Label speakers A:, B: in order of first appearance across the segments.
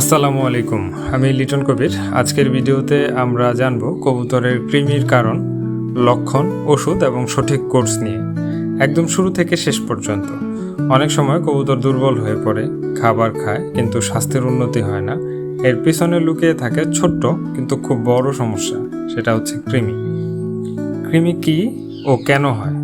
A: আসসালামু আলাইকুম, আমি লিটন কবির। আজকের ভিডিওতে আমরা জানব কবুতরের কৃমির কারণ, লক্ষণ, ওষুধ এবং সঠিক কোর্স নিয়ে। একদম শুরু থেকে শেষ পর্যন্ত। অনেক সময় কবুতর দুর্বল হয়ে পড়ে, খাবার খায়, কিন্তু স্বাস্থ্যের উন্নতি হয় না। এর পিছনে লুকিয়ে থাকে ছোট্ট, কিন্তু খুব বড় সমস্যা, সেটা হচ্ছে কৃমি। কৃমি কি ও কেন হয়?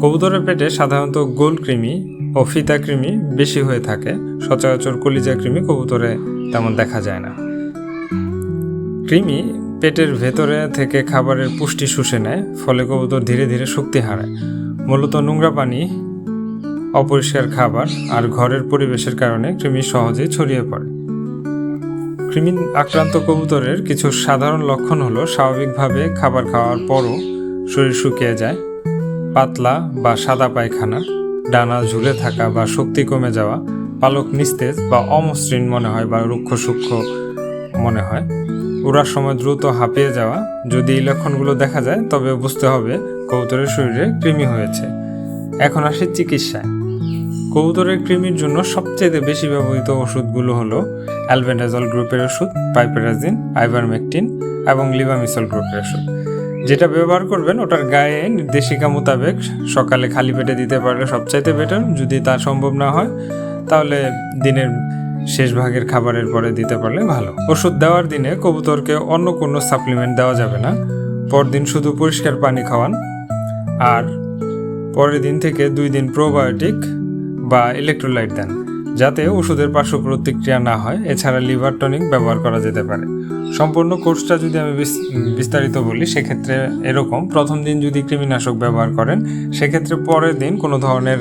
A: কবুতরের পেটে সাধারণত গোল কৃমি ও ফিতা কৃমি বেশি হয়ে থাকে। সচরাচর কলিজা কৃমি কবুতরে তেমন দেখা যায় না। কৃমি পেটের ভেতরে থেকে খাবারের পুষ্টি শুষে নেয়, ফলে কবুতর ধীরে ধীরে শক্তি হারায়। মূলত নোংরা পানি, অপরিষ্কার খাবার আর ঘরের পরিবেশের কারণে কৃমি সহজেই ছড়িয়ে পড়ে। কৃমি আক্রান্ত কবুতরের কিছু সাধারণ লক্ষণ হলো স্বাভাবিকভাবে খাবার খাওয়ার পরও শরীর শুকিয়ে যায়, পাতলা বা সাদা পায়খানা ডানা ঝুলে থাকা বা শক্তি কমে যাওয়া, পালক নিস্তেজ বা অমসৃণ মনে হয় বা রুক্ষ সূক্ষ্ম মনে হয়। উড়ার সময় দ্রুত হাঁপিয়ে যাওয়া, যদি এই লক্ষণগুলো দেখা যায়, তবে বুঝতে হবে কবুতরের শরীরে কৃমি হয়েছে। এখন আসে চিকিৎসায়। কবুতরের কৃমির জন্য সবচেয়ে বেশি ব্যবহৃত ওষুধগুলো হলো অ্যালবেন্ডাজল গ্রুপের ওষুধ, পাইপেরাজিন, আইভারমেকটিন এবং লিভামিসল গ্রুপের ওষুধ। যেটা ব্যবহার করবেন, ওটার গায়ে নির্দেশিকা মোতাবেক সকালে খালি পেটে দিতে পারলে সবচাইতে বেটার যদি তা সম্ভব না হয়, তাহলে দিনের শেষ ভাগের খাবারের পরে দিতে পারলে ভালো। ওষুধ দেওয়ার দিনে কবুতরকে অন্য কোনো সাপ্লিমেন্ট দেওয়া যাবে না। পরদিন শুধু পরিষ্কার পানি খাওয়ান। আর পরের দিন থেকে দুই দিন প্রোবায়োটিক বা ইলেকট্রোলাইট দেন। যাতে ওষুধের পার্শ্ব প্রতিক্রিয়া না হয়, এছাড়া লিভার টনিক ব্যবহার করা যেতে পারে। সম্পূর্ণ কোর্সটা যদি আমি বিস- বিস্তারিত বলি, সেক্ষেত্রে এরকম। প্রথম দিন যদি কৃমিনাশক ব্যবহার করেন, সেক্ষেত্রে পরের দিন কোনো ধরনের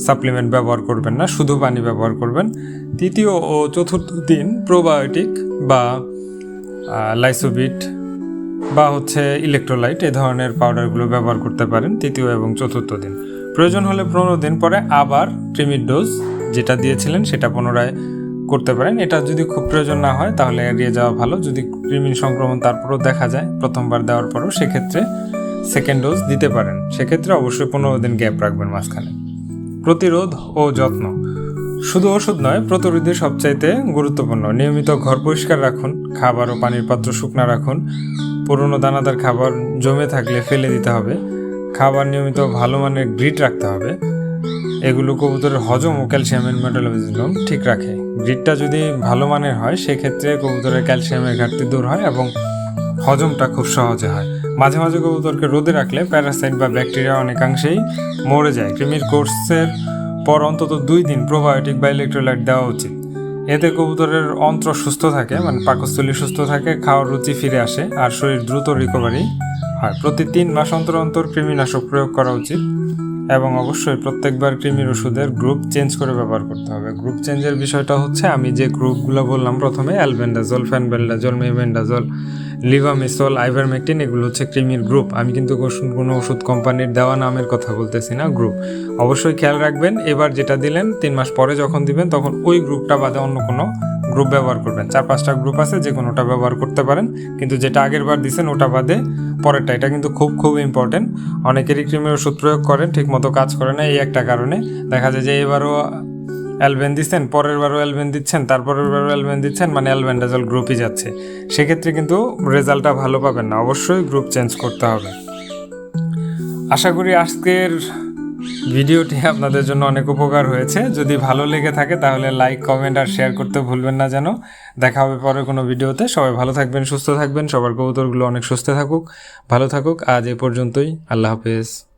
A: সাপ্লিমেন্ট ব্যবহার করবেন না, শুধু পানি ব্যবহার করবেন। তৃতীয় ও চতুর্থ দিন প্রোবায়োটিক বা লাইসোবিট বা হচ্ছে ইলেকট্রোলাইট, এ ধরনের পাউডারগুলো ব্যবহার করতে পারেন তৃতীয় এবং চতুর্থ দিন। প্রয়োজন হলে পনেরো দিন পরে আবার ক্রিমির ডোজ যেটা দিয়েছিলেন সেটা পুনরায় করতে পারেন। এটা যদি খুব প্রয়োজন না হয় তাহলে এড়িয়ে যাওয়া ভালো। যদি কৃমির সংক্রমণ তারপরও দেখা যায় প্রথমবার দেওয়ার পরও সেক্ষেত্রে সেকেন্ড ডোজ দিতে পারেন। সেক্ষেত্রে অবশ্যই পনেরো দিন গ্যাপ রাখবেন মাঝখানে। প্রতিরোধ ও যত্ন। শুধু ওষুধ নয়, প্রতিরোধী সবচাইতে গুরুত্বপূর্ণ। নিয়মিত ঘর পরিষ্কার রাখুন, খাবার ও পানির পাত্র শুকনা রাখুন। পুরনো দানাদার খাবার জমে থাকলে ফেলে দিতে হবে। খাবার নিয়মিত ভালো মানের গ্রিট রাখতে হবে। এগুলো কবুতরের হজম ও ক্যালসিয়ামের মেটাবলিজম ঠিক রাখে। গ্রিটটা যদি ভালো মানের হয়, সেক্ষেত্রে কবুতরের ক্যালসিয়ামের ঘাটতি দূর হয় এবং হজমটা খুব সহজে হয়। মাঝে মাঝে কবুতরকে রোদে রাখলে প্যারাসাইট বা ব্যাকটেরিয়া অনেকাংশেই মরে যায়। কৃমির কোর্সের পর অন্তত দুই দিন প্রোবায়োটিক বা ইলেকট্রোলাইট দেওয়া উচিত। এতে কবুতরের অন্ত্র সুস্থ থাকে মানে পাকস্থলী সুস্থ থাকে, খাওয়ার রুচি ফিরে আসে, আর শরীর দ্রুত রিকভারি হয়। প্রতি তিন মাস অন্তর অন্তর কৃমিনাশক প্রয়োগ করা উচিত। এবং অবশ্যই প্রত্যেকবার কৃমির ওষুধের গ্রুপ চেঞ্জ করে ব্যবহার করতে হবে। গ্রুপ চেঞ্জের বিষয়টা হচ্ছে, আমি যে গ্রুপগুলো বললাম প্রথমে albendazole fenbendazole mebendazole levamisole ivermectin এগুলো হচ্ছে কৃমির গ্রুপ আমি কিন্তু কোনো ওষুধ কোম্পানির দেওয়া নামের কথা বলতেছি না গ্রুপ অবশ্যই খেয়াল রাখবেন, এবার যেটা দিলেন, তিন মাস পরে যখন দিবেন, তখন ওই গ্রুপটা বাদে অন্য কোনো গ্রুপ ব্যবহার করবেন। চার পাঁচটা গ্রুপ আছে যে কোনোটা ব্যবহার করতে পারেন, কিন্তু যেটা আগের বার দিছেন, ওটা বাদে পরেরটা, এটা কিন্তু খুব খুব ইম্পর্টেন্ট অনেকেরই ক্রিমের ওষুধ প্রয়োগ করেন ঠিক মতো কাজ করে না, এই একটা কারণে। দেখা যায় যে এবারও অ্যালবেন দিচ্ছেন, পরের বারও অ্যালবেন দিচ্ছেন, তারপরের বারও অ্যালবেন দিচ্ছেন মানে অ্যালবেন্ডাজল গ্রুপই যাচ্ছে। সেক্ষেত্রে কিন্তু রেজাল্টটা ভালো পাবেন না, অবশ্যই গ্রুপ চেঞ্জ করতে হবে। আশা করি আজকের ভিডিওটি আপনাদের জন্য অনেক উপকার হয়েছে। যদি ভালো লেগে থাকে তাহলে লাইক কমেন্ট আর শেয়ার করতে ভুলবেন না যেন। দেখা হবে পরে কোনো ভিডিওতে। সবাই ভালো থাকবেন, সুস্থ থাকবেন। সবার কবুতরগুলো অনেক সুস্থ থাকুক, ভালো থাকুক। আজ এ পর্যন্তই। আল্লাহ হাফেজ।